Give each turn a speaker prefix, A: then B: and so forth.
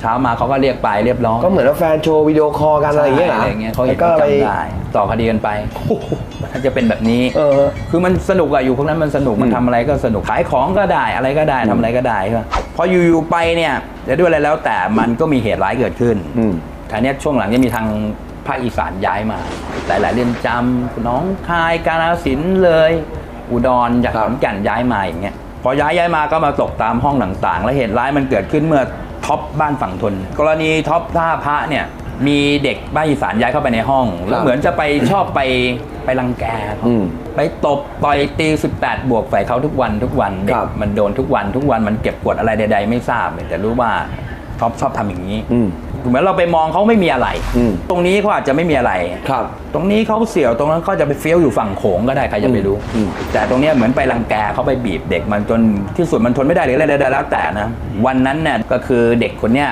A: เช้ามาเขาก็เรียกไปเรียบร้อย
B: ก็เหมือนว่าแฟนโชว์วิดีโอคอลกันอะไรอย่างเงี้ยเหรอ
A: อะไรอย่างเงี้ยเขาเห็น
B: แล้วก็
A: เขา
B: ไป
A: จำได้ต่อคดีกันไปถ้าจะเป็นแบบนี้
B: เออ
A: คือมันสนุกอะอยู่พวกนั้นมันสนุกมันทำอะไรก็สนุกขายของก็ได้อะไรก็ได้ทำอะไรก็ได้ใช่ปะพออยู่ๆไปเนี่ยจะด้วยอะไรแล้วแต่มันก็มีเหตุร้ายเกิดขึ้น
B: อืม
A: คราวเนี้ยช่วงหลังจะมีทางภาคอีสานย้ายมาหลายๆเรือนจำหน้องคายกาฬสินธุ์เลย อุดรจาก
B: ครั
A: ข
B: บ
A: อนแก่นย้ายมาอย่างเงี้ยพอย้ายย้ายมาก็มาตกตามห้องต่างๆ และเหตุร้ายมันเกิดขึ้นเมื่อ ท็อปบ้านฝั่งทน กรณีท็อปท่าพระเนี่ยมีเด็กบ้านอีสานย้ายเข้าไปในห้อง แล้วเหมือนจะไปชอบไปไปรังแกเขา
B: อืม
A: ไปตบต่อยตี18 บวกใส่เขาทุกวันทุกวันเด็
B: ครั
A: ก
B: บ
A: มันโดนทุกวันทุกวันมันเก็บกดอะไรใด ๆ ไม่ทราบเลยแต่รู้ว่าท็อปชอบทำอย่างนี้
B: อืม
A: เหมือนเราไปมองเขาไม่มีอะไร
B: อืม
A: ตรงนี้เขาอาจจะไม่มีอะไร
B: ครับ
A: ตรงนี้เขาเสี่ยวตรงนั้นก็จะไปเฟี้ยวอยู่ฝั่งโขงก็ได้ใครจะไปรู้
B: อืม
A: แต่ตรงเนี้ยเหมือนไปรังแกเขาไปบีบเด็กมันจนที่สุดมันทนไม่ได้หรืออะไรใดๆแล้วแต่นะ วันนั้นเนี่ยก็คือเด็กคนเนี้ย